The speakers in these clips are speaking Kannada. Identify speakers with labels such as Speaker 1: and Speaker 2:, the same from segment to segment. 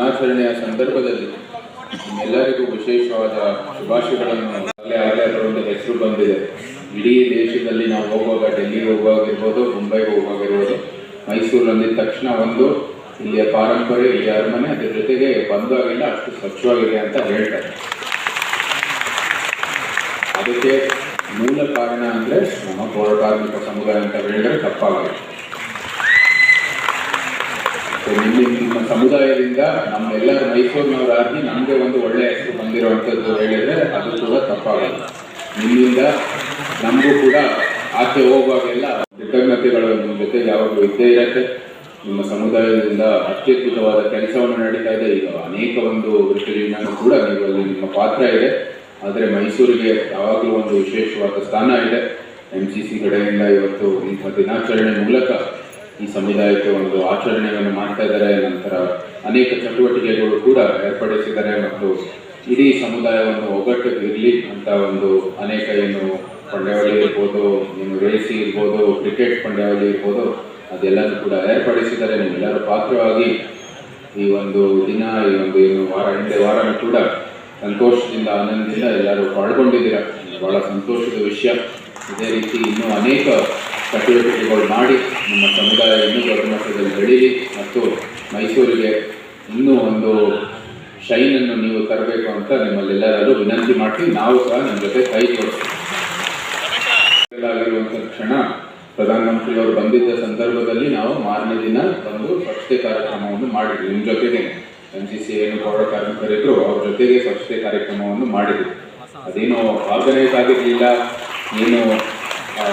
Speaker 1: ದಿನಾಚರಣೆಯ ಸಂದರ್ಭದಲ್ಲಿ ನಿಮ್ಮೆಲ್ಲರಿಗೂ ವಿಶೇಷವಾದ ಶುಭಾಶಯಗಳನ್ನು ಆಗಲೇ ಆಗಲೇ ಅದರ ಒಂದು ಹೆಸರು ಬಂದಿದೆ. ಇಡೀ ದೇಶದಲ್ಲಿ ನಾವು ಹೋಗುವಾಗ ಡೆಲ್ಲಿಗೆ ಹೋಗುವಾಗಿರ್ಬೋದು ಮುಂಬೈಗೆ ಹೋಗುವಾಗಿರ್ಬೋದು ಮೈಸೂರಲ್ಲಿ ತಕ್ಷಣ ಒಂದು, ಇಲ್ಲಿಯ ಪಾರಂಪರ್ಯ, ಇಲ್ಲಿಯ ಅರಮನೆ, ಅದ್ರ ಜೊತೆಗೆ ಬಂದಾಗೆಲ್ಲ ಅಷ್ಟು ಸ್ವಚ್ಛವಾಗಿದೆ ಅಂತ ಹೇಳ್ತಾರೆ. ಅದಕ್ಕೆ ಮೂಲ ಕಾರಣ ಅಂದರೆ ನಮ್ಮ ಪೌರ ಕಾರ್ಮಿಕ ಸಮುದಾಯ ಅಂತ ಹೇಳಿದರೆ ತಪ್ಪಾಗಲ್ಲ. ಸೊ ನಿಮ್ಮ ನಿಮ್ಮ ಸಮುದಾಯದಿಂದ ನಮ್ಮೆಲ್ಲರ ಮೈಸೂರಿನವರಾಗಿ ನಮಗೆ ಒಂದು ಒಳ್ಳೆಯ ಹೆಸರು ಬಂದಿರುವಂಥದ್ದು ಹೇಳಿದರೆ ಅದು ಕೂಡ ತಪ್ಪಾಗಲ್ಲ. ನಿಮ್ಮಿಂದ ನಮಗೂ ಕೂಡ ಆಚೆ ಹೋಗುವಾಗೆಲ್ಲ ಕೃತಜ್ಞತೆಗಳು ನಿಮ್ಮ ಜೊತೆ ಯಾವಾಗಲೂ ಇದ್ದೇ ಇರತ್ತೆ. ನಿಮ್ಮ ಸಮುದಾಯದಿಂದ ಅತ್ಯದ್ಭುತವಾದ ಕೆಲಸವನ್ನು ನಡೀತಾ ಇದೆ. ಈಗ ಅನೇಕ ಒಂದು ವೃತ್ತಿಗಳನ್ನು ಕೂಡ ನೀವು ನಿಮ್ಮ ಪಾತ್ರ ಇದೆ. ಆದರೆ ಮೈಸೂರಿಗೆ ಯಾವಾಗಲೂ ಒಂದು ವಿಶೇಷವಾದ ಸ್ಥಾನ ಇದೆ. ಎಂ ಸಿ ಸಿ ಕಡೆಯಿಂದ ಇವತ್ತು ಇಂಥ ದಿನಾಚರಣೆ ಮೂಲಕ ಈ ಸಮುದಾಯಕ್ಕೆ ಒಂದು ಆಚರಣೆಯನ್ನು ಮಾಡ್ತಾ ಇದ್ದಾರೆ. ನಂತರ ಅನೇಕ ಚಟುವಟಿಕೆಗಳು ಕೂಡ ಏರ್ಪಡಿಸಿದ್ದಾರೆ ಮತ್ತು ಇಡೀ ಸಮುದಾಯವನ್ನು ಒಗ್ಗಟ್ಟು ಇರಲಿ ಅಂತ ಒಂದು ಅನೇಕ ಏನು ಪಂದ್ಯಾವಳಿ ಇರ್ಬೋದು, ಏನು ರೇಸಿ ಇರ್ಬೋದು, ಕ್ರಿಕೆಟ್ ಪಂದ್ಯಾವಳಿ ಇರ್ಬೋದು, ಅದೆಲ್ಲನೂ ಕೂಡ ಏರ್ಪಡಿಸಿದ್ದಾರೆ. ನೀವೆಲ್ಲರೂ ಪಾತ್ರವಾಗಿ ಈ ಒಂದು ದಿನ, ಈ ಒಂದು ಏನು ವಾರ, ಹಿಂದೆ ವಾರನೂ ಕೂಡ ಸಂತೋಷದಿಂದ, ಆನಂದದಿಂದ ಎಲ್ಲರೂ ಪಾಲ್ಗೊಂಡಿದ್ದೀರಾ? ಬಹಳ ಸಂತೋಷದ ವಿಷಯ. ಇದೇ ರೀತಿ ಇನ್ನೂ ಅನೇಕ ಚಟುವಟಿಕೆಗಳು ಮಾಡಿ ನಮ್ಮ ಸಮುದಾಯ ಇನ್ನೂ ದೊಡ್ಡ ಮಟ್ಟದಲ್ಲಿ ಬೆಳೀಲಿ ಮತ್ತು ಮೈಸೂರಿಗೆ ಇನ್ನೂ ಒಂದು ಶೈನನ್ನು ನೀವು ತರಬೇಕು ಅಂತ ನಿಮ್ಮಲ್ಲೆಲ್ಲರಲ್ಲೂ ವಿನಂತಿ ಮಾಡ್ತೀವಿ. ನಾವು ಸಹ ನಿಮ್ಮ ಜೊತೆ ಕೈ ಕೊಡ್ತೀವಿ ಕ್ಷಣ ಪ್ರಧಾನಮಂತ್ರಿಯವರು ಬಂದಿದ್ದ ಸಂದರ್ಭದಲ್ಲಿ ನಾವು ಮಾರನೇ ದಿನ ಒಂದು ಸ್ವಚ್ಛತೆ ಕಾರ್ಯಕ್ರಮವನ್ನು ಮಾಡಿದ್ವಿ. ನಿಮ್ಮ ಜೊತೆಗೆ ಎನ್ ಸಿ ಸಿ ಏನು ಪೌರ ಕಾರ್ಮಿಕರಿದ್ರು, ಅವ್ರ ಜೊತೆಗೆ ಸ್ವಚ್ಛತೆ ಕಾರ್ಯಕ್ರಮವನ್ನು ಮಾಡಿದ್ವಿ. ಅದೇನು ಆರ್ಗನೈಸ್ ಆಗಿರಲಿಲ್ಲ ಏನು ಆ,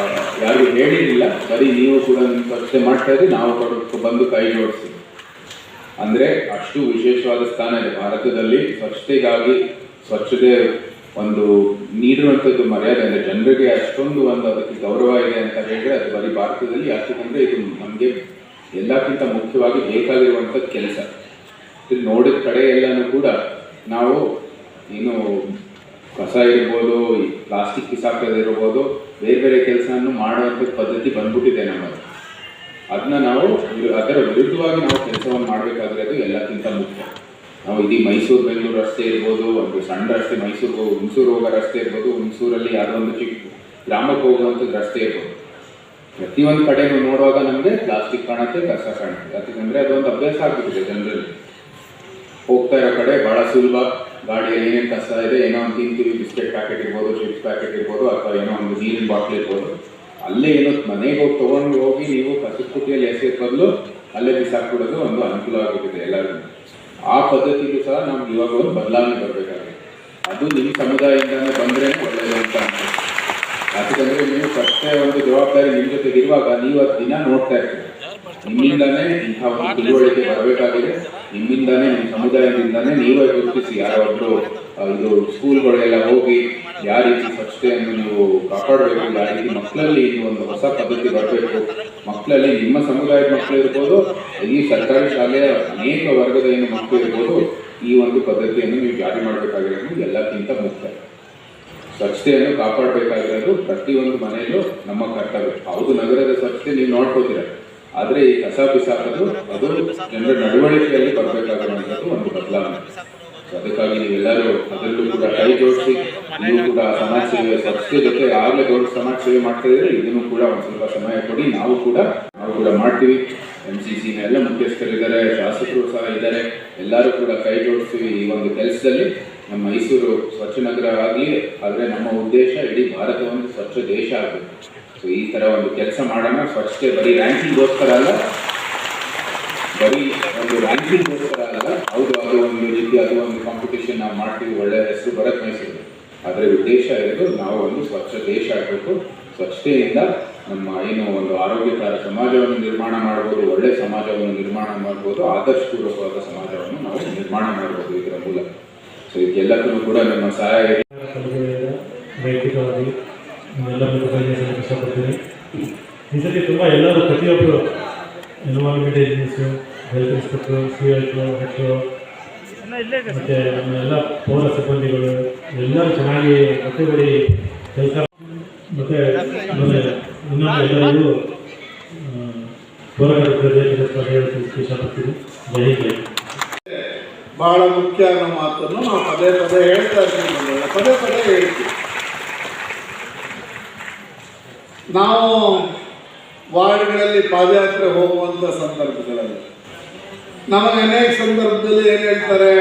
Speaker 1: ಯಾರಿಗೂ ಹೇಳಿರಲಿಲ್ಲ. ಬರೀ ನೀವು ಕೂಡ ನಿಮ್ಮ ಸ್ವಚ್ಛತೆ ಮಾಡ್ತಾ ಇದ್ರೆ ನಾವು ಕೊಡೋಕ್ಕೆ ಬಂದು ಕೈ ಜೋಡಿಸ್ತೀವಿ ಅಂದರೆ ಅಷ್ಟು ವಿಶೇಷವಾದ ಸ್ಥಾನ ಇದೆ. ಭಾರತದಲ್ಲಿ ಸ್ವಚ್ಛತೆಗಾಗಿ ಸ್ವಚ್ಛತೆ ಒಂದು ನೀಡುವಂಥದ್ದು ಮರ್ಯಾದೆ. ಅಂದರೆ ಜನರಿಗೆ ಅಷ್ಟೊಂದು ಒಂದು ಅದಕ್ಕೆ ಗೌರವ ಇದೆ ಅಂತ ಹೇಳಿದ್ರೆ ಅದು ಬರೀ ಭಾರತದಲ್ಲಿ ಯಾಕಂದರೆ ಇದು ನಮಗೆ ಎಲ್ಲಕ್ಕಿಂತ ಮುಖ್ಯವಾಗಿ ಬೇಕಾಗಿರುವಂಥದ್ದು ಕೆಲಸ. ಇದು ನೋಡಿದ ಕಡೆ ಎಲ್ಲನೂ ಕೂಡ ನಾವು ಏನು ಕಸ ಇರ್ಬೋದು, ಈ ಪ್ಲಾಸ್ಟಿಕ್ ಬಿಸಾಕೋದಿರ್ಬೋದು ಬೇರೆ ಬೇರೆ ಕೆಲಸವನ್ನು ಮಾಡುವಂಥ ಪದ್ಧತಿ ಬಂದ್ಬಿಟ್ಟಿದೆ ನಮ್ಮದು ಅದನ್ನ ನಾವು ಅದರ ವಿರುದ್ಧವಾಗಿ ನಾವು ಕೆಲಸವನ್ನು ಮಾಡಬೇಕಾದ್ರೆ ಅದು ಎಲ್ಲಕ್ಕಿಂತ ಮುಖ್ಯ. ನಾವು ಇಡೀ ಮೈಸೂರು, ಬೆಂಗಳೂರು ರಸ್ತೆ ಇರ್ಬೋದು, ಒಂದು ಸಣ್ಣ ರಸ್ತೆ ಮೈಸೂರು, ಹುಣಸೂರು ಹೋಗೋ ರಸ್ತೆ ಇರ್ಬೋದು, ಹುಣಸೂರಲ್ಲಿ ಯಾವುದೋ ಒಂದು ಚಿಕ್ಕ ಗ್ರಾಮಕ್ಕೆ ಹೋಗುವಂಥದ್ದು ರಸ್ತೆ ಇರ್ಬೋದು. ಪ್ರತಿಯೊಂದು ಕಡೆನೂ ನೋಡುವಾಗ ನಮಗೆ ಪ್ಲಾಸ್ಟಿಕ್ ಕಾಣುತ್ತೆ, ಕಸ ಕಾಣುತ್ತೆ. ಯಾಕಂದರೆ ಅದೊಂದು ಅಭ್ಯಾಸ ಆಗ್ಬಿಟ್ಟಿದೆ ಜನರಲ್ಲಿ. ಹೋಗ್ತಾ ಇರೋ ಕಡೆ ಭಾಳ ಸುಲಭ. ಗಾಡಿಯಲ್ಲಿ ಏನೇನು ಕಸ ಇದೆ, ಏನೋ ಒಂದು ತಿಂತೀವಿ ಬಿಸ್ಕೆಟ್ ಪ್ಯಾಕೆಟ್ ಇರ್ಬೋದು ಚಿಪ್ಸ್ ಪ್ಯಾಕೆಟ್ ಇರ್ಬೋದು, ಅಥವಾ ಏನೋ ಒಂದು ನೀರಿನ ಬಾಟ್ಲ್ ಇರ್ಬೋದು, ಅಲ್ಲೇ ಏನೋ ಮನೆಗೆ ಹೋಗಿ ತೊಗೊಂಡು ಹೋಗಿ ನೀವು ಕಸದ ಎಸೆಯೋದ್ ಬದಲು ಅಲ್ಲೇ ಬಿಸಾಕ್ಬಿಡೋದು ಒಂದು ಅನುಕೂಲ ಆಗುತ್ತಿದೆ ಎಲ್ಲರಿಗೂ. ಆ ಪದ್ಧತಿಗೂ ಸಹ ನಮ್ಗೆ ಇವಾಗ ಒಂದು ಬದಲಾವಣೆ ಬರಬೇಕಾಗಿದೆ. ಅದು ನಿಮ್ಮ ಸಮುದಾಯದಿಂದ ಬಂದರೆ ಒಳ್ಳೆಯದು ಅಂತ ಯಾಕಂದರೆ ನೀವು ಪ್ರಶ್ನೆ ಒಂದು ಜವಾಬ್ದಾರಿ ನಿಮ್ಮ ಜೊತೆಗೆ ಇರುವಾಗ ನೀವು ಅದು ದಿನ ನೋಡ್ತಾ ಇರ್ತೀವಿ ನಿಮ್ಮಿಂದಾನೇ ಇಂಥ ಒಂದು ತಿಳುವಳಿಕೆ ಬರಬೇಕಾಗಿದೆ. ನಿಮ್ಮಿಂದಾನೇ ನಿಮ್ಮ ಸಮುದಾಯದಿಂದಾನೇ ನೀವೇ ಗುರುತಿಸಿ ಯಾರೊಬ್ಬರು ಇದು ಸ್ಕೂಲ್ಗಳೆಲ್ಲ ಹೋಗಿ ಯಾವ ರೀತಿ ಸ್ವಚ್ಛತೆಯನ್ನು ನೀವು ಕಾಪಾಡಬೇಕು, ಯಾವ ರೀತಿ ಮಕ್ಕಳಲ್ಲಿ ಒಂದು ಹೊಸ ಪದ್ಧತಿ ಬರಬೇಕು, ಮಕ್ಕಳಲ್ಲಿ ನಿಮ್ಮ ಸಮುದಾಯದ ಮಕ್ಕಳು ಇರ್ಬೋದು, ಈ ಸರ್ಕಾರಿ ಶಾಲೆಯ ಅನೇಕ ವರ್ಗದ ಏನು ಮಕ್ಕಳು ಇರ್ಬೋದು, ಈ ಒಂದು ಪದ್ಧತಿಯನ್ನು ನೀವು ಜಾರಿ ಮಾಡಬೇಕಾಗಿರೋದು ಎಲ್ಲಕ್ಕಿಂತ ಮುಖ್ಯ. ಸ್ವಚ್ಛತೆಯನ್ನು ಕಾಪಾಡಬೇಕಾಗಿರೋದು ಪ್ರತಿಯೊಂದು ಮನೆಯಲ್ಲೂ ನಮ್ಮ ಕರ್ತವ್ಯ. ಹೌದು, ನಗರದ ಸ್ವಚ್ಛತೆ ನೀವು ನೋಡ್ಕೋತೀರ. ಆದರೆ ಈ ಕಸ ಬಿಸಾಕೋದು ಅದು ಜನರ ನಡವಳಿಕೆಯಲ್ಲಿ ಬರಬೇಕಾಗಿರುವಂಥದ್ದು ಒಂದು ಬದಲಾವಣೆ. ಅದಕ್ಕಾಗಿ ನೀವೆಲ್ಲರೂ ಅದರಲ್ಲೂ ಕೂಡ ಕೈ ಜೋಡಿಸಿ, ನೀವು ಕೂಡ ಸಮಾಜ ಸೇವೆ ಸಂಸ್ಥೆ ಜೊತೆ ಆಗಲೇ ದೊಡ್ಡ ಸಮಾಜ ಸೇವೆ ಮಾಡ್ತಾ ಇದ್ರೆ ಇದನ್ನು ಕೂಡ ಒಂದು ಸ್ವಲ್ಪ ಸಮಯ ಕೊಡಿ. ನಾವು ಕೂಡ ನಾವು ಕೂಡ ಮಾಡ್ತೀವಿ. ಎಂ ಸಿ ಸಿನ ಎಲ್ಲ ಮುಖ್ಯಸ್ಥರಿದ್ದಾರೆ, ಶಾಸಕರು ಸಹ ಇದ್ದಾರೆ. ಎಲ್ಲರೂ ಕೂಡ ಕೈ ಜೋಡಿಸ್ತೀವಿ ಈ ಒಂದು ಕೆಲಸದಲ್ಲಿ ನಮ್ಮ ಮೈಸೂರು ಸ್ವಚ್ಛ ನಗರ ಆಗಲಿ, ಆದರೆ ನಮ್ಮ ಉದ್ದೇಶ ಇಡೀ ಭಾರತ ಒಂದು ಸ್ವಚ್ಛ ದೇಶ ಆಗಬೇಕು. ಸೊ ಈ ಥರ ಒಂದು ಕೆಲಸ ಮಾಡೋಣ. ಸ್ವಚ್ಛತೆ ಬರೀ ರ್ಯಾಂಕಿಂಗ್ಗೋಸ್ಕರ ಅಲ್ಲ, ಬರೀ ಒಂದು ರ್ಯಾಂಕಿಂಗ್ಗೋಸ್ಕರ ಅಲ್ಲ. ಹೌದು, ಅದು ಒಂದು ರೀತಿ, ಅದು ಒಂದು ಕಾಂಪಿಟೇಷನ್ ನಾವು ಮಾಡ್ತೀವಿ ಒಳ್ಳೆಯ ಹೆಸರು ಬರಕ್ಕೆ ಮೈಸೂರು ಆದರೆ ಉದ್ದೇಶ ಇರೋದು ನಾವು ಒಂದು ಸ್ವಚ್ಛ ದೇಶ ಆಗಬೇಕು. ಸ್ವಚ್ಛತೆಯಿಂದ ನಮ್ಮ ಏನು ಒಂದು ಆರೋಗ್ಯಕರ ಸಮಾಜವನ್ನು ನಿರ್ಮಾಣ ಮಾಡ್ಬೋದು ಒಳ್ಳೆಯ ಸಮಾಜವನ್ನು ನಿರ್ಮಾಣ ಮಾಡ್ಬೋದು, ಆದರ್ಶಪೂರ್ವಕವಾದ ಸಮಾಜವನ್ನು ನಾವು ನಿರ್ಮಾಣ ಮಾಡ್ಬೋದು ಇದರ ಮೂಲಕ. ಸೊ ಇದೆಲ್ಲಕ್ಕೂ ಕೂಡ ನಮ್ಮ ಸಹಾಯ
Speaker 2: ಬಗೆಹರಿಸಲು ಇಷ್ಟಪಡ್ತೀನಿ ಈ ಸತಿ ತುಂಬ ಎಲ್ಲರೂ ಪ್ರತಿಯೊಬ್ಬರು ಎನ್ವೈರ್ಮೆಂಟ್ ಏಜೆನ್ಸು ಹೆಲ್ತ್ ಇನ್ಸ್ಪೆಕ್ಟ್ರು ಸಿ ಎಲ್ಟು ಹೆಚ್ರು ಮತ್ತು ನಮ್ಮ ಎಲ್ಲ ಪೌರ ಸಿಬ್ಬಂದಿಗಳು, ಎಲ್ಲರೂ ಚೆನ್ನಾಗಿ ಕಟ್ಟುಬಡಿ ಕೆಲಸ ಮತ್ತು ಇನ್ನೊಂದು ಎಲ್ಲರಿಗೂ ಪೌರ ಹೇಳಕ್ಕೆ ಇಷ್ಟಪಡ್ತೀನಿ. ಜೈ ಜೈ
Speaker 3: ಬಹಳ ಮುಖ್ಯ ಅನ್ನೋ ಮಾತನ್ನು ನಾವು ಪದೇ ಪದೇ ಹೇಳ್ತಾ ಇದ್ದೀವಿ. ಪದೇ ಪದೇ ಹೇಳ್ತೀವಿ. ನಾವು ವಾರ್ಡ್ಗಳಲ್ಲಿ ಪಾದಯಾತ್ರೆ ಹೋಗುವಂಥ ಸಂದರ್ಭಗಳಲ್ಲಿ. ನಮಗೆ ಅನೇಕ ಸಂದರ್ಭದಲ್ಲಿ ಏನು ಹೇಳ್ತಾರೆ?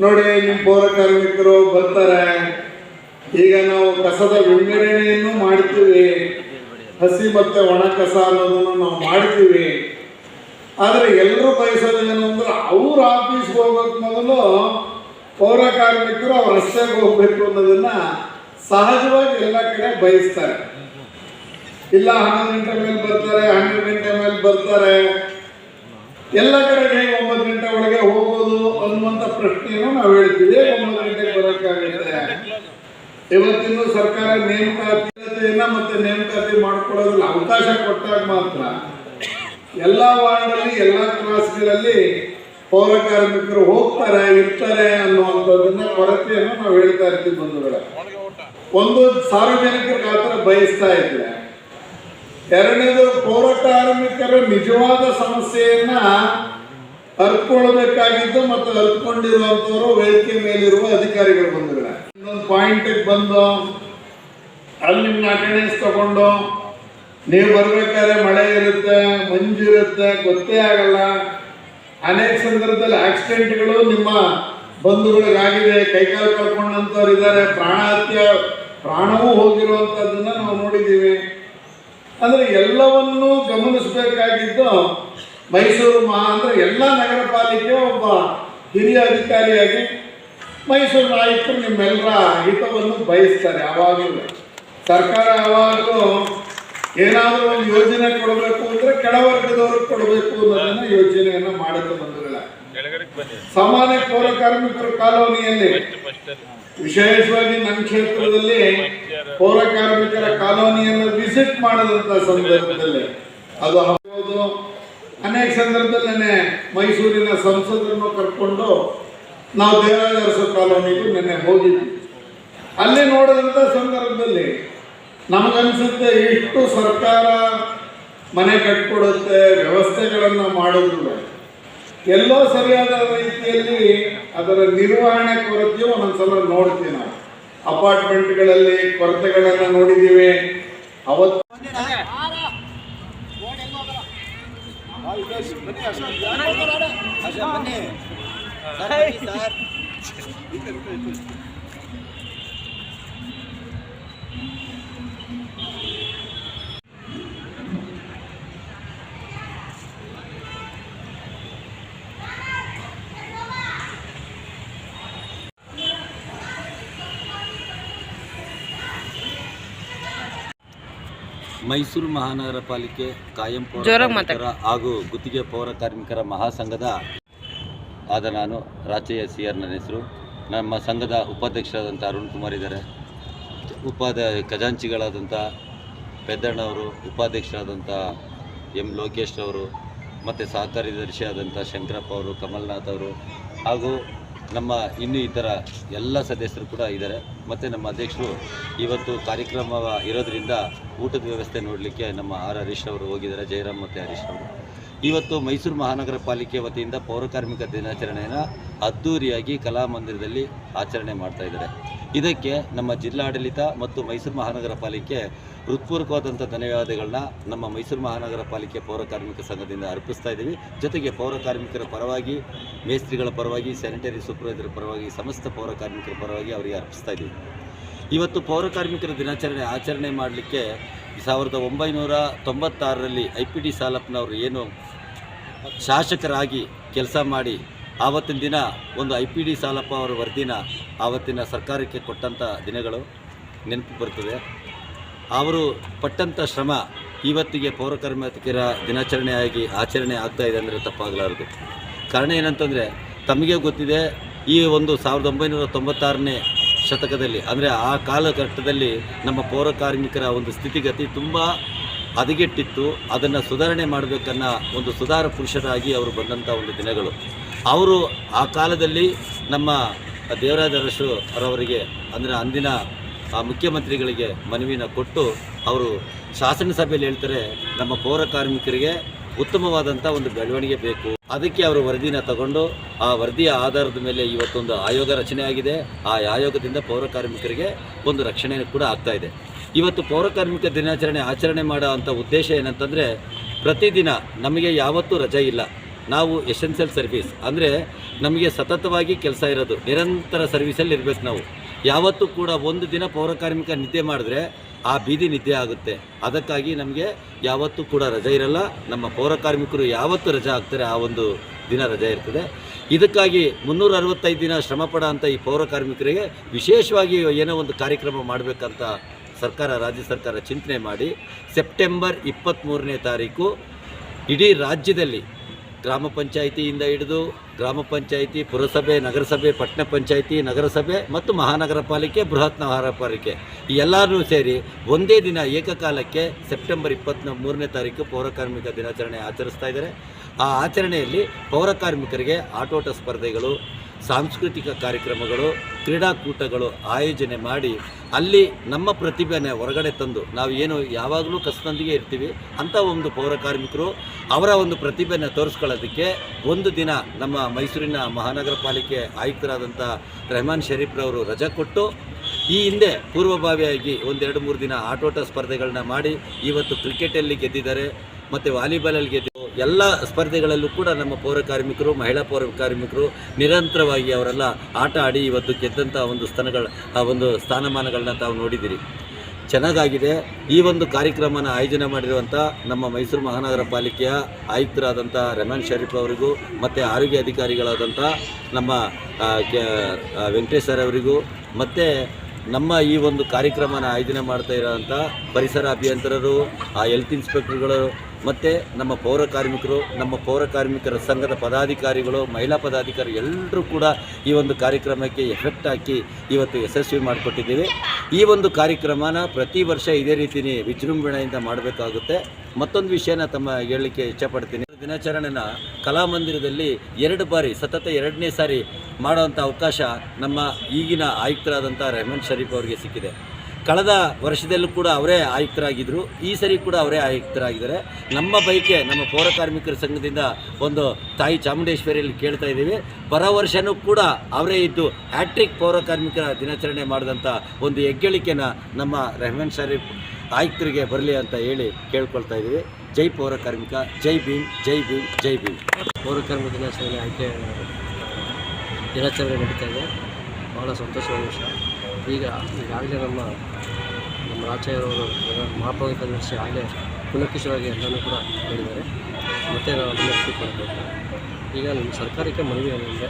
Speaker 3: ನೋಡಿ ನಿಮ್ಮ ಪೌರ ಕಾರ್ಮಿಕರು ಬರ್ತಾರೆ. ಈಗ ನಾವು ಕಸದ ವಿಂಗಡಣೆಯನ್ನು ಮಾಡ್ತೀವಿ. ಹಸಿ ಮತ್ತು ಒಣ ಕಸ ಅನ್ನೋದನ್ನು ನಾವು ಮಾಡ್ತೀವಿ. ಆದರೆ ಎಲ್ಲರೂ ಬಯಸೋದು ಏನು ಅಂದ್ರೆ ಅವ್ರ ಆಫೀಸ್ಗೆ ಹೋಗೋಕೆ ಮೊದಲು ಪೌರ ಕಾರ್ಮಿಕರು ಅವ್ರ ರಸ್ತೆಗೆ ಹೋಗ್ಬೇಕು ಅನ್ನೋದನ್ನು ಸಹಜವಾಗಿ ಎಲ್ಲ ಕಡೆ ಬಯಸ್ತಾರೆ. ಇಲ್ಲ, ಹನ್ನೊಂದು ಗಂಟೆ ಮೇಲೆ ಬರ್ತಾರೆ, ಹನ್ನೆರಡು ಗಂಟೆ ಮೇಲೆ ಬರ್ತಾರೆ. ಎಲ್ಲ ಕಡೆ ಹೇಗೆ ಒಂಬತ್ತು ಗಂಟೆ ಒಳಗೆ ಹೋಗೋದು ಅನ್ನುವಂಥ ಪ್ರಶ್ನೆಯನ್ನು ನಾವು ಹೇಳ್ತೀವಿ. ಒಂಬತ್ತು ಗಂಟೆಗೆ ಬರೋಕ್ಕಾಗುತ್ತೆ. ಇವತ್ತಿನ ಸರ್ಕಾರ ನೇಮಕಾತಿಯನ್ನ ಮತ್ತೆ ನೇಮಕಾತಿ ಮಾಡ್ಕೊಳ್ಳೋದ್ರಲ್ಲಿ ಅವಕಾಶ ಕೊಟ್ಟಾಗ ಮಾತ್ರ ಎಲ್ಲ ವಾರ್ಡಲ್ಲಿ ಎಲ್ಲ ಕ್ಲಾಸ್ಗಳಲ್ಲಿ ಪೌರ ಕಾರ್ಮಿಕರು ಹೋಗ್ತಾರೆ, ಇರ್ತಾರೆ ಅನ್ನುವಂಥದ್ದನ್ನ ಕೊರತೆಯನ್ನು ನಾವು ಹೇಳ್ತಾ ಇರ್ತೀವಿ ಬಂಧುಗಳ. ಒಂದು ಸಾರ್ವಜನಿಕರಿಗೆ ಆ ಥರ ಬಯಸ್ತಾ ಇದ್ರೆ ಎರಡನೇದು ಪೌರ ಕಾರ್ಮಿಕರ ನಿಜವಾದ ಸಮಸ್ಯೆಯನ್ನ ಅರ್ಕೊಳ್ಬೇಕಾಗಿದ್ದು ಮತ್ತು ಅರ್ಕೊಂಡಿರುವಂತವರು ವೇದಿಕೆ ಮೇಲಿರುವ ಅಧಿಕಾರಿಗಳು ಬಂದಿದ್ದಾರೆ ಇನ್ನೊಂದು ಪಾಯಿಂಟಿಗೆ ಬಂದು, ಅಲ್ಲಿ ನಿಮ್ಮ ಅಟೆಂಡೆನ್ಸ್ ತಗೊಂಡು, ನೀವು ಬರ್ಬೇಕಾದ್ರೆ ಮಳೆ ಇರುತ್ತೆ, ಮಂಜು ಇರುತ್ತೆ, ಗೊತ್ತೇ ಆಗಲ್ಲ. ಅನೇಕ ಸಂದರ್ಭದಲ್ಲಿ ಆಕ್ಸಿಡೆಂಟ್ಗಳು ನಿಮ್ಮ ಬಂಧುಗಳಿಗಾಗಿದೆ. ಕೈಕಾಲು ಕಳ್ಕೊಂಡಂಥವ್ರು ಇದ್ದಾರೆ ಪ್ರಾಣಹತ್ಯೆ, ಪ್ರಾಣವೂ ಹೋಗಿರುವಂಥದ್ದನ್ನು ನಾವು ನೋಡಿದ್ದೀವಿ. ಅಂದರೆ ಎಲ್ಲವನ್ನೂ ಗಮನಿಸಬೇಕಾಗಿದ್ದು ಮೈಸೂರು ಮಹಾ ಅಂದರೆ ಎಲ್ಲ ನಗರ ಪಾಲಿಕೆ ಒಬ್ಬ ಹಿರಿಯ ಅಧಿಕಾರಿಯಾಗಿ ಮೈಸೂರು ನಾಯಕರು ನಿಮ್ಮೆಲ್ಲರ ಹಿತವನ್ನು ಬಯಸ್ತಾರೆ ಯಾವಾಗಲೂ ಸರ್ಕಾರ ಯಾವಾಗಲೂ ಏನಾದರೂ ಒಂದು ಯೋಜನೆ ಕೊಡಬೇಕು ಅಂದರೆ ಕೆಳವರ್ಗದವ್ರಿಗೆ ಕೊಡಬೇಕು ಅನ್ನೋದನ್ನ ಯೋಜನೆಯನ್ನು ಮಾಡುತ್ತೆ ಬಂಧುಗಳ. ಸಾಮಾನ್ಯ ಪೌರ ಕಾರ್ಮಿಕರ ಕಾಲೋನಿಯಲ್ಲಿ ವಿಶೇಷವಾಗಿ ನನ್ನ ಕ್ಷೇತ್ರದಲ್ಲಿ ಪೌರ ಕಾರ್ಮಿಕರ ಕಾಲೋನಿಯನ್ನು ವಿಸಿಟ್ ಮಾಡದಂತ ಸಂದರ್ಭದಲ್ಲಿ ಅದು ಹೌದು. ಅನೇಕ ಸಂದರ್ಭದಲ್ಲಿ ಮೈಸೂರಿನ ಸಂಸದರನ್ನು ಕರ್ಕೊಂಡು ನಾವು ದೇವರಾಜ ಅರಸು ಕಾಲೋನಿಗೂ ನಿನ್ನೆ ಹೋಗಿದ್ವಿ. ಅಲ್ಲಿ ನೋಡಿದಂಥ ಸಂದರ್ಭದಲ್ಲಿ ನಮಗನ್ಸುತ್ತೆ ಇಷ್ಟು ಸರ್ಕಾರ ಮನೆ ಕಟ್ಕೊಡುತ್ತೆ, ವ್ಯವಸ್ಥೆಗಳನ್ನು ಮಾಡಿದ್ರು ಎಲ್ಲೋ ಸರಿಯಾದ ರೀತಿಯಲ್ಲಿ ಅದರ ನಿರ್ವಹಣೆ ಕೊರತೆಯು ಒಂದೊಂದ್ಸಲ ನೋಡ್ತೀವಿ ನಾವು. ಅಪಾರ್ಟ್ಮೆಂಟ್ಗಳಲ್ಲಿ ಕೊರತೆಗಳನ್ನು ನೋಡಿದ್ದೀವಿ. ಅವತ್ತು
Speaker 4: ಮೈಸೂರು ಮಹಾನಗರ ಪಾಲಿಕೆ ಕಾಯಂ ಪೌರ ಹಾಗೂ ಗುತ್ತಿಗೆ ಪೌರ ಕಾರ್ಮಿಕರ ಮಹಾಸಂಘದ ಆದ ನಾನು ರಾಚಯ್ಯ ಸಿ ಆರ್ ನನ್ನ ಹೆಸರು ನಮ್ಮ ಸಂಘದ ಉಪಾಧ್ಯಕ್ಷರಾದಂಥ ಅರುಣ್ ಕುಮಾರ್ ಇದ್ದಾರೆ. ಉಪಾದ ಖಜಾಂಚಿಗಳಾದಂಥ ಪೆದ್ದಣ್ಣವರು ಉಪಾಧ್ಯಕ್ಷರಾದಂಥ ಎಂ ಲೋಕೇಶ್ ಅವರು ಮತ್ತು ಸಹಕಾರ್ಯದರ್ಶಿ ಆದಂಥ ಶಂಕರಪ್ಪ ಅವರು ಕಮಲ್ನಾಥ್ ಅವರು ಹಾಗೂ ನಮ್ಮ ಇನ್ನು ಇತರ ಎಲ್ಲ ಸದಸ್ಯರು ಕೂಡ ಇದ್ದಾರೆ. ಮತ್ತು ನಮ್ಮ ಅಧ್ಯಕ್ಷರು ಇವತ್ತು ಕಾರ್ಯಕ್ರಮ ಇರೋದರಿಂದ ಊಟದ ವ್ಯವಸ್ಥೆ ನೋಡಲಿಕ್ಕೆ ನಮ್ಮ ಆರ್ ಹರೀಶ್ ಅವರು ಹೋಗಿದ್ದಾರೆ, ಜಯರಾಮ್ ಮತ್ತು ಹರೀಶ್ ಅವರು. ಇವತ್ತು ಮೈಸೂರು ಮಹಾನಗರ ಪಾಲಿಕೆ ವತಿಯಿಂದ ಪೌರಕಾರ್ಮಿಕ ದಿನಾಚರಣೆಯನ್ನು ಅದ್ಧೂರಿಯಾಗಿ ಕಲಾಮಂದಿರದಲ್ಲಿ ಆಚರಣೆ ಮಾಡ್ತಾ ಇದ್ದಾರೆ. ಇದಕ್ಕೆ ನಮ್ಮ ಜಿಲ್ಲಾಡಳಿತ ಮತ್ತು ಮೈಸೂರು ಮಹಾನಗರ ಪಾಲಿಕೆ ಹೃತ್ಪೂರ್ವಕವಾದಂಥ ಧನ್ಯವಾದಗಳನ್ನ ನಮ್ಮ ಮೈಸೂರು ಮಹಾನಗರ ಪಾಲಿಕೆ ಪೌರ ಕಾರ್ಮಿಕ ಸಂಘದಿಂದ ಅರ್ಪಿಸ್ತಾ ಇದ್ದೀವಿ. ಜೊತೆಗೆ ಪೌರ ಕಾರ್ಮಿಕರ ಪರವಾಗಿ, ಮೇಸ್ತ್ರಿಗಳ ಪರವಾಗಿ ಸ್ಯಾನಿಟರಿ ಸೂಪರ್ವೈಸರ್ ಪರವಾಗಿ, ಸಮಸ್ತ ಪೌರ ಕಾರ್ಮಿಕರ ಪರವಾಗಿ ಅವರಿಗೆ ಅರ್ಪಿಸ್ತಾ ಇದ್ದೀವಿ. ಇವತ್ತು ಪೌರ ಕಾರ್ಮಿಕರ ದಿನಾಚರಣೆ ಆಚರಣೆ ಮಾಡಲಿಕ್ಕೆ ಸಾವಿರದ ಒಂಬೈನೂರ ತೊಂಬತ್ತಾರರಲ್ಲಿ ಐ ಪಿ ಡಿ ಸಾಲಪ್ಪನವರು ಏನು ಶಾಸಕರಾಗಿ ಕೆಲಸ ಮಾಡಿ ಆವತ್ತಿನ ದಿನ ಒಂದು ಐ ಪಿ ಡಿ ಸಾಲಪ್ಪ ಅವರ ವರದಿನ ಆವತ್ತಿನ ಸರ್ಕಾರಕ್ಕೆ ಕೊಟ್ಟಂಥ ದಿನಗಳು ನೆನಪು ಬರ್ತದೆ. ಅವರು ಪಟ್ಟಂಥ ಶ್ರಮ ಇವತ್ತಿಗೆ ಪೌರಕಾರ್ಮಿಕರ ದಿನಾಚರಣೆಯಾಗಿ ಆಚರಣೆ ಆಗ್ತಾ ಇದೆ ಅಂದರೆ ತಪ್ಪಾಗಲಾರದು. ಕಾರಣ ಏನಂತಂದರೆ ತಮಗೆ ಗೊತ್ತಿದೆ ಈ ಒಂದು ಸಾವಿರದ ಒಂಬೈನೂರ ತೊಂಬತ್ತಾರನೇ ಶತಕದಲ್ಲಿ ಅಂದರೆ ಆ ಕಾಲಘಟ್ಟದಲ್ಲಿ ನಮ್ಮ ಪೌರ ಕಾರ್ಮಿಕರ ಒಂದು ಸ್ಥಿತಿಗತಿ ತುಂಬ ಹದಗೆಟ್ಟಿತ್ತು. ಅದನ್ನು ಸುಧಾರಣೆ ಮಾಡಬೇಕನ್ನ ಒಂದು ಸುಧಾರ ಪುರುಷರಾಗಿ ಅವರು ಬಂದಂಥ ಒಂದು ದಿನಗಳು. ಅವರು ಆ ಕಾಲದಲ್ಲಿ ನಮ್ಮ ದೇವರಾಜ ಅರಸು ಅವರವರಿಗೆ, ಅಂದರೆ ಅಂದಿನ ಆ ಮುಖ್ಯಮಂತ್ರಿಗಳಿಗೆ ಮನವಿನ ಕೊಟ್ಟು ಅವರು ಶಾಸನ ಸಭೆಯಲ್ಲಿ ಹೇಳ್ತಾರೆ, ನಮ್ಮ ಪೌರ ಕಾರ್ಮಿಕರಿಗೆ ಉತ್ತಮವಾದಂಥ ಒಂದು ಬೆಳವಣಿಗೆ ಬೇಕು. ಅದಕ್ಕೆ ಅವರು ವರದಿನ ತಗೊಂಡು, ಆ ವರದಿಯ ಆಧಾರದ ಮೇಲೆ ಇವತ್ತೊಂದು ಆಯೋಗ ರಚನೆ ಆಗಿದೆ. ಆ ಆಯೋಗದಿಂದ ಪೌರ ಕಾರ್ಮಿಕರಿಗೆ ಒಂದು ರಕ್ಷಣೆ ಕೂಡ ಆಗ್ತಾ ಇದೆ. ಇವತ್ತು ಪೌರ ಕಾರ್ಮಿಕ ದಿನಾಚರಣೆ ಆಚರಣೆ ಮಾಡೋ ಉದ್ದೇಶ ಏನಂತಂದರೆ, ಪ್ರತಿದಿನ ನಮಗೆ ಯಾವತ್ತೂ ರಜೆ ಇಲ್ಲ. ನಾವು ಎಸೆನ್ಷಿಯಲ್ ಸರ್ವಿಸ್ ಅಂದರೆ ನಮಗೆ ಸತತವಾಗಿ ಕೆಲಸ ಇರೋದು, ನಿರಂತರ ಸರ್ವಿಸಲ್ಲಿ ಇರಬೇಕು ನಾವು. ಯಾವತ್ತೂ ಕೂಡ ಒಂದು ದಿನ ಪೌರಕಾರ್ಮಿಕ ನಿದ್ದೆ ಮಾಡಿದ್ರೆ ಆ ಬೀದಿ ನಿದ್ದೆ ಆಗುತ್ತೆ. ಅದಕ್ಕಾಗಿ ನಮಗೆ ಯಾವತ್ತೂ ಕೂಡ ರಜೆ ಇರಲ್ಲ. ನಮ್ಮ ಪೌರಕಾರ್ಮಿಕರು ಯಾವತ್ತು ರಜೆ ಆಗ್ತಾರೆ ಆ ಒಂದು ದಿನ ರಜೆ ಇರ್ತದೆ. ಇದಕ್ಕಾಗಿ ಮುನ್ನೂರ ಅರವತ್ತೈದು ದಿನ ಶ್ರಮ ಪಡೋ ಈ ಪೌರ ಕಾರ್ಮಿಕರಿಗೆ ವಿಶೇಷವಾಗಿ ಏನೋ ಒಂದು ಕಾರ್ಯಕ್ರಮ ಮಾಡಬೇಕಂತ ಸರ್ಕಾರ, ರಾಜ್ಯ ಸರ್ಕಾರ ಚಿಂತನೆ ಮಾಡಿ, ಸೆಪ್ಟೆಂಬರ್ ಇಪ್ಪತ್ತ್ಮೂರನೇ ತಾರೀಕು ಇಡೀ ರಾಜ್ಯದಲ್ಲಿ ಗ್ರಾಮ ಪಂಚಾಯಿತಿಯಿಂದ ಹಿಡಿದು ಗ್ರಾಮ ಪಂಚಾಯಿತಿ, ಪುರಸಭೆ, ನಗರಸಭೆ, ಪಟ್ಟಣ ಪಂಚಾಯಿತಿ, ನಗರಸಭೆ ಮತ್ತು ಮಹಾನಗರ ಪಾಲಿಕೆ, ಬೃಹತ್ ನಗರ ಪಾಲಿಕೆ. ಈ ಎಲ್ಲರೂ ಸೇರಿ ಒಂದೇ ದಿನ ಏಕಕಾಲಕ್ಕೆ ಸೆಪ್ಟೆಂಬರ್ ಇಪ್ಪತ್ತ್ ಮೂರನೇ ತಾರೀಕು ಪೌರಕಾರ್ಮಿಕ ದಿನಾಚರಣೆ ಆಚರಿಸ್ತಾ ಇದ್ದಾರೆ. ಆ ಆಚರಣೆಯಲ್ಲಿ ಪೌರಕಾರ್ಮಿಕರಿಗೆ ಆಟೋಟ ಸ್ಪರ್ಧೆಗಳು ಸಾಂಸ್ಕೃತಿಕ ಕಾರ್ಯಕ್ರಮಗಳು, ಕ್ರೀಡಾಕೂಟಗಳು ಆಯೋಜನೆ ಮಾಡಿ ಅಲ್ಲಿ ನಮ್ಮ ಪ್ರತಿಭೆನ ಹೊರಗಡೆ ತಂದು ನಾವು ಏನು ಯಾವಾಗಲೂ ಕಸದೊಂದಿಗೆ ಇರ್ತೀವಿ. ಅಂಥ ಒಂದು ಪೌರ ಕಾರ್ಮಿಕರು ಅವರ ಒಂದು ಪ್ರತಿಭೆನ ತೋರಿಸ್ಕೊಳ್ಳೋದಕ್ಕೆ ಒಂದು ದಿನ ನಮ್ಮ ಮೈಸೂರಿನ ಮಹಾನಗರ ಪಾಲಿಕೆ ಆಯುಕ್ತರಾದಂಥ ರೆಹಮಾನ್ ಶರೀಫ್ರವರು ರಜೆ ಕೊಟ್ಟು ಈ ಹಿಂದೆ ಪೂರ್ವಭಾವಿಯಾಗಿ ಒಂದೆರಡು ಮೂರು ದಿನ ಆಟೋಟ ಸ್ಪರ್ಧೆಗಳನ್ನ ಮಾಡಿ ಇವತ್ತು ಕ್ರಿಕೆಟಲ್ಲಿ ಗೆದ್ದಿದ್ದಾರೆ, ಮತ್ತು ವಾಲಿಬಾಲಲ್ಲಿ ಗೆದ್ದು ಎಲ್ಲ ಸ್ಪರ್ಧೆಗಳಲ್ಲೂ ಕೂಡ ನಮ್ಮ ಪೌರ ಕಾರ್ಮಿಕರು, ಮಹಿಳಾ ಪೌರ ಕಾರ್ಮಿಕರು ನಿರಂತರವಾಗಿ ಅವರೆಲ್ಲ ಆಟ ಆಡಿ ಇವತ್ತು ಗೆದ್ದಂಥ ಒಂದು ಸ್ಥಾನಗಳ, ಆ ಒಂದು ಸ್ಥಾನಮಾನಗಳನ್ನ ತಾವು ನೋಡಿದ್ದೀರಿ. ಚೆನ್ನಾಗಾಗಿದೆ. ಈ ಒಂದು ಕಾರ್ಯಕ್ರಮನ ಆಯೋಜನೆ ಮಾಡಿರುವಂಥ ನಮ್ಮ ಮೈಸೂರು ಮಹಾನಗರ ಪಾಲಿಕೆಯ ಆಯುಕ್ತರಾದಂಥ ರೆಹಮಾನ್ ಶರೀಫ್ ಅವರಿಗೂ, ಮತ್ತು ಆರೋಗ್ಯ ಅಧಿಕಾರಿಗಳಾದಂಥ ನಮ್ಮ ವೆಂಕಟೇಶ್ ಸರ್ ಅವರಿಗೂ, ಮತ್ತು ನಮ್ಮ ಈ ಒಂದು ಕಾರ್ಯಕ್ರಮನ ಆಯೋಜನೆ ಮಾಡ್ತಾ ಇರೋವಂಥ ಪರಿಸರ ಅಭಿಯಂತರರು, ಆ ಹೆಲ್ತ್ ಇನ್ಸ್ಪೆಕ್ಟರ್ಗಳು ಮತ್ತು ನಮ್ಮ ಪೌರ ಕಾರ್ಮಿಕರು, ನಮ್ಮ ಪೌರ ಕಾರ್ಮಿಕರ ಸಂಘದ ಪದಾಧಿಕಾರಿಗಳು, ಮಹಿಳಾ ಪದಾಧಿಕಾರಿ ಎಲ್ಲರೂ ಕೂಡ ಈ ಒಂದು ಕಾರ್ಯಕ್ರಮಕ್ಕೆ ಎಫೆಕ್ಟ್ ಹಾಕಿ ಇವತ್ತು ಯಶಸ್ವಿ ಮಾಡಿಕೊಟ್ಟಿದ್ದೀವಿ. ಈ ಒಂದು ಕಾರ್ಯಕ್ರಮನ ಪ್ರತಿ ವರ್ಷ ಇದೇ ರೀತಿಯೇ ವಿಜೃಂಭಣೆಯಿಂದ ಮಾಡಬೇಕಾಗುತ್ತೆ. ಮತ್ತೊಂದು ವಿಷಯನ ತಮ್ಮ ಹೇಳಲಿಕ್ಕೆ ಇಷ್ಟಪಡ್ತೀನಿ. ದಿನಾಚರಣೆನ ಕಲಾಮಂದಿರದಲ್ಲಿ ಎರಡು ಬಾರಿ, ಸತತ ಎರಡನೇ ಸಾರಿ ಮಾಡುವಂಥ ಅವಕಾಶ ನಮ್ಮ ಈಗಿನ ಆಯುಕ್ತರಾದಂಥ ರೆಹಮಾನ್ ಶರೀಫ್ ಅವರಿಗೆ ಸಿಕ್ಕಿದೆ. ಕಳೆದ ವರ್ಷದಲ್ಲೂ ಕೂಡ ಅವರೇ ಆಯುಕ್ತರಾಗಿದ್ದರು ಈ ಸರಿ ಕೂಡ ಅವರೇ ಆಯುಕ್ತರಾಗಿದ್ದಾರೆ. ನಮ್ಮ ಬೈಕೆ ನಮ್ಮ ಪೌರ ಕಾರ್ಮಿಕರ ಸಂಘದಿಂದ ಒಂದು ತಾಯಿ ಚಾಮುಂಡೇಶ್ವರಿಯಲ್ಲಿ ಕೇಳ್ತಾ ಇದ್ದೀವಿ. ಪರ ವರ್ಷನೂ ಕೂಡ ಅವರೇ ಇದ್ದು ಹ್ಯಾಟ್ರಿಕ್ ಪೌರ ಕಾರ್ಮಿಕರ ದಿನಾಚರಣೆ ಮಾಡಿದಂಥ ಒಂದು ಹೆಗ್ಗಳಿಕೆನ ನಮ್ಮ ರೆಹಮಾನ್ ಶರೀಫ್ ಆಯುಕ್ತರಿಗೆ ಬರಲಿ ಅಂತ ಹೇಳಿ ಕೇಳ್ಕೊಳ್ತಾ ಇದ್ದೀವಿ. ಜೈ ಪೌರ ಕಾರ್ಮಿಕ, ಜೈ ಭೀಮ್ ಜೈ ಭೀಮ್ ಜೈ ಭೀಮ್.
Speaker 5: ಪೌರ ಕಾರ್ಮಿಕ ದಿನಾಚರಣೆ ಆಯ್ಕೆ ದಿನಾಚರಣೆ ನಡೀತಾ ಇದೆ. ಭಾಳ ಸಂತೋಷವಾದ ವಿಷಯ. ಈಗ ಈಗಾಗಲೇ ನಮ್ಮ ನಮ್ಮ ರಾಜ್ಯರವರು ಮಹಾಪೌರ ಕಾರ್ಯದರ್ಶಿ ಆಗಲೇ ಪುನಃಕಿಶವಾಗಿ ಎಲ್ಲನೂ ಕೂಡ ಹೇಳಿದ್ದಾರೆ. ಮತ್ತೆ ನಾವು ಅದನ್ನು ತಿಳ್ಕೊಳ್ಬೇಕು ಈಗ ನಮ್ಮ ಸರ್ಕಾರಕ್ಕೆ ಮನವಿ ಏನಂದರೆ,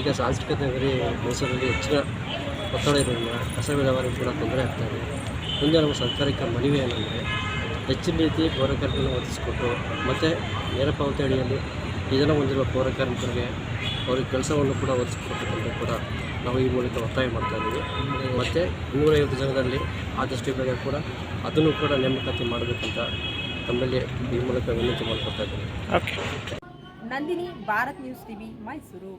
Speaker 5: ಈಗ ಸಾಂಸ್ಕೃತಿಕ ನಗರಿ ಮೈಸೂರಲ್ಲಿ ಹೆಚ್ಚಿನ ಒತ್ತಡ ಇರೋದ್ರಿಂದ ಕಸ ವಿಲೇವಾರಿ ಕೂಡ ತೊಂದರೆ ಆಗ್ತಾ ಇದೆ. ಮುಂದೆ ನಮ್ಮ ಸರ್ಕಾರಕ್ಕೆ ಮನವಿ ಏನಂದರೆ, ಹೆಚ್ಚಿನ ರೀತಿ ಪೌರ ಕಾರ್ಮಿಕರನ್ನು ಒದಗಿಸ್ಕೊಟ್ಟು ಮತ್ತು ನೇರ ಪಾವತಿ ಅಡಿಯಲ್ಲಿ ಇದನ್ನು ಹೊಂದಿರುವ ಪೌರ ಕಾರ್ಮಿಕರಿಗೆ ಅವ್ರಿಗೆ ಕೆಲಸವನ್ನು ಕೂಡ ಒದಗಿಸ್ಕೊಡ್ತಕ್ಕಂಥ ಕೂಡ ನಾವು ಈ ಮೂಲಕ ಒತ್ತಾಯ ಮಾಡ್ತಾ ಇದ್ದೀವಿ. ಮತ್ತು ನೂರೈವತ್ತು ಜನದಲ್ಲಿ ಆದಷ್ಟು ಬೇಗ ಕೂಡ ಅದನ್ನು ಕೂಡ ನೇಮಕಾತಿ ಮಾಡಬೇಕಂತ ತಮ್ಮಲ್ಲಿ ಈ ಮೂಲಕ ವಿನಂತಿ ಮಾಡಿಕೊಡ್ತಾ ಇದ್ದೀನಿ.
Speaker 6: Nandini Bharat news TV Mysuru.